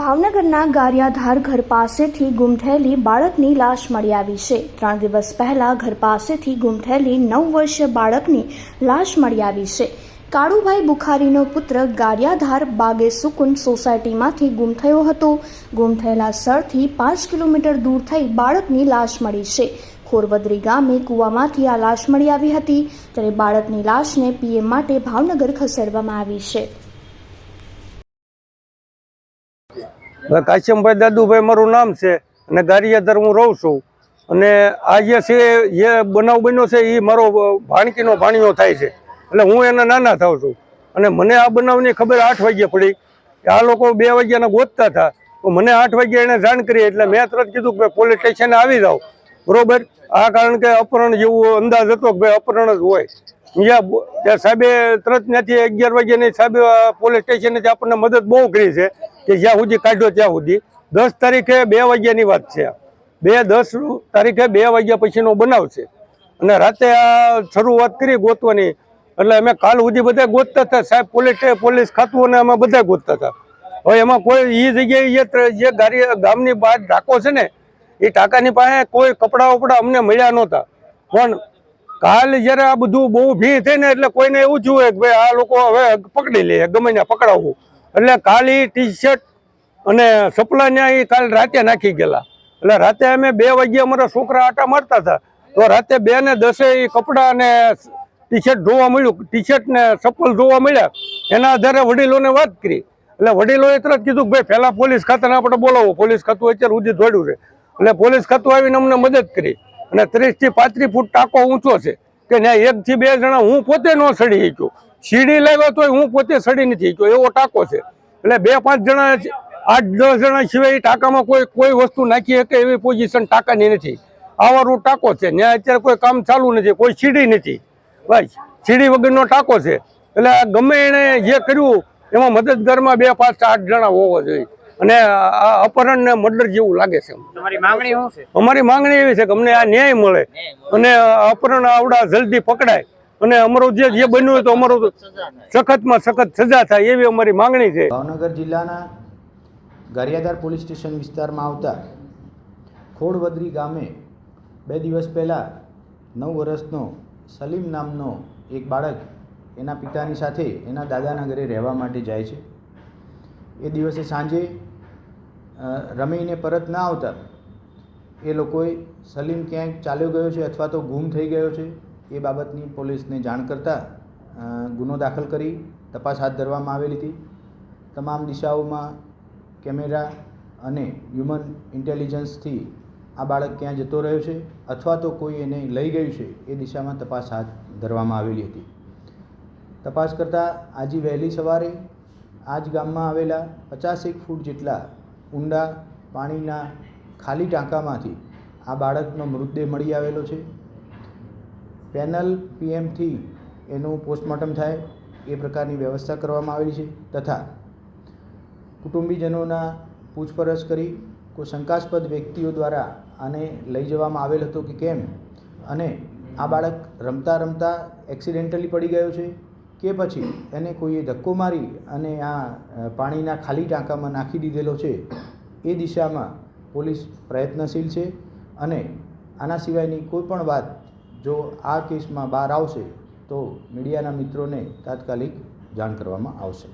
ભાવનગરના ગારિયાધાર ઘર પાસેથી ગુમ થયેલી બાળકની લાશ મળી આવી છે. ત્રણ દિવસ પહેલા ઘર પાસેથી ગુમ થયેલી નવ વર્ષીય બાળકની લાશ મળી આવી છે. કાળુભાઈ બુખારીનો પુત્ર ગારિયાધાર બાગે સુકુન સોસાયટીમાંથી ગુમ થયો હતો. ગુમ થયેલા સ્થળથી પાંચ કિલોમીટર દૂર થઈ બાળકની લાશ મળી છે. ખોરવદરી ગામે કૂવામાંથી આ લાશ મળી આવી હતી. ત્યારે બાળકની લાશને પીએમ માટે ભાવનગર ખસેડવામાં આવી છે. કાશ્યમભાઈ દાદુભાઈ મારું નામ છે અને ગારિયાધર હું રહું છું. અને આ જે છે જે બનાવ બન્યો છે એ મારો ભાણકીનો ભાણિયો થાય છે. એટલે હું એના નાના થાઉં છું. અને મને આ બનાવની ખબર આઠ વાગ્યે પડી. કે આ લોકો બે વાગ્યાના ગોતતા હતા. તો મને આઠ વાગ્યે એને જાણ કરી, એટલે મેં તરત કીધું કે ભાઈ પોલીસ સ્ટેશને આવી જાઓ. બરોબર? આ કારણ કે અપહરણ જેવું અંદાજ હતો કે ભાઈ અપહરણ જ હોય. ત્યાં સાહેબે તરત ત્યાંથી અગિયાર વાગ્યાની સાહેબે પોલીસ સ્ટેશનેથી આપણને મદદ બહુ કરી છે. કે જ્યાં સુધી કાઢ્યો ત્યાં સુધી. દસ તારીખે બે વાગ્યાની વાત છે. બે દસ તારીખે બે વાગ્યા પછીનો બનાવ છે. અને રાતે આ શરૂઆત કરી ગોતવાની. એટલે અમે કાલ સુધી બધા ગોતતા હતા. સાહેબ, પોલીસ પોલીસ ખાતું અને અમે બધા ગોતતા હતા. હવે એમાં કોઈ એ જગ્યાએ જે ગાડી ગામની બહાર ટાંકો છે ને એ ટાંકાની પાસે કોઈ કપડાં વપડા અમને મળ્યા નહોતા. પણ કાલ જ્યારે આ બધું બહુ ભીડ થઈ ને એટલે કોઈને એવું જોયું કે ભાઈ આ લોકો હવે પકડી લે, ગમે ત્યાં પકડાવવું એટલે કાલી ટી શર્ટ અને સપલા ન્યા કાલ રાતે નાખી ગયેલા. એટલે રાતે અમે બે વાગ્યે અમારા છોકરા આટા મારતા હતા. તો રાતે બે ને દસે એ કપડાં અને ટી શર્ટ જોવા મળ્યું. ટી શર્ટ ને ચપ્પલ જોવા મળ્યા. એના આધારે વડીલોને વાત કરી. એટલે વડીલોએ તરત કીધું કે ભાઈ, પહેલાં પોલીસ ખાતાને આપણે બોલાવો. પોલીસ ખાતું અત્યારે સુધી દોડ્યું છે. એટલે પોલીસ ખાતું આવીને અમને મદદ કરી. અને ત્રીસથી પાંત્રીસ ફૂટ ટાંકો ઊંચો છે. કે ત્યાં એકથી બે જણા હું પોતે ન સડી શક્યો. સીડી લાવ્યા તોય હું પોતે સડી નથી શક્યો એવો ટાંકો છે. એટલે બે પાંચ જણા આઠ દસ જણા સિવાય ટાંકામાં કોઈ કોઈ વસ્તુ નાખી શકે એવી પોઝિશન ટાંકાની નથી. આવારું ટાંકો છે ત્યાં અત્યારે કોઈ કામ ચાલુ નથી કોઈ સીડી નથી. બસ સીડી વગરનો ટાંકો છે. એટલે ગમે એણે જે કર્યું એમાં મદદગારમાં બે પાંચ આઠ જણા હોવા જોઈએ. અને આ અપહરણ ને મર્ડર જેવું લાગે છે અમારી માંગણી એવી છે કે અમને આ ન્યાય મળે. અને અપહરણ આવડા જલ્દી પકડાય. અને અમારું જે જે બન્યું હોય તો અમારું સખતમાં સખત સજા થાય એવી અમારી માંગણી છે. ભાવનગર જિલ્લાના ગારિયાધાર પોલીસ સ્ટેશન વિસ્તારમાં આવતા ખોડવદરી ગામે બે દિવસ પહેલાં નવ વર્ષનો સલીમ નામનો એક બાળક એના પિતાની સાથે એના દાદાના ઘરે રહેવા માટે જાય છે. એ દિવસે સાંજે રમીને પરત ના આવતા એ લોકોએ સલીમ ક્યાંક ચાલ્યો ગયો છે અથવા તો ગુમ થઈ ગયો છે. એ બાબતની પોલીસને જાણ કરતાં ગુનો દાખલ કરી તપાસ હાથ ધરવામાં આવેલી હતી. તમામ દિશાઓમાં કેમેરા અને હ્યુમન ઇન્ટેલિજન્સથી આ બાળક ક્યાં જતો રહ્યો છે અથવા તો કોઈ એને લઈ ગયું છે એ દિશામાં તપાસ હાથ ધરવામાં આવેલી હતી. તપાસ કરતાં આજે વહેલી સવારે આ જ ગામમાં આવેલા પચાસેક ફૂટ જેટલા ઊંડા પાણીના ખાલી ટાંકામાંથી આ બાળકનો મૃતદેહ મળી આવેલો છે. પેનલ પીએમથી એનું પોસ્ટમોર્ટમ થાય, એ પ્રકારની વ્યવસ્થા કરવામાં આવેલી છે તથા કુટુંબીજનોના પૂછપરછ કરી કોઈ શંકાસ્પદ વ્યક્તિઓ દ્વારા આને લઈ જવામાં આવેલ હતો કે કેમ અને આ બાળક રમતા રમતા એક્સિડેન્ટલી પડી ગયો છે કે પછી એને કોઈએ ધક્કો મારી અને આ પાણીના ખાલી ટાંકામાં નાખી દીધેલો છે, એ દિશામાં પોલીસ પ્રયત્નશીલ છે અને આના સિવાયની કોઈ પણ વાત જો આ કેસમાં બહાર આવશે તો મીડિયાના મિત્રોને તાત્કાલિક જાણ કરવામાં આવશે.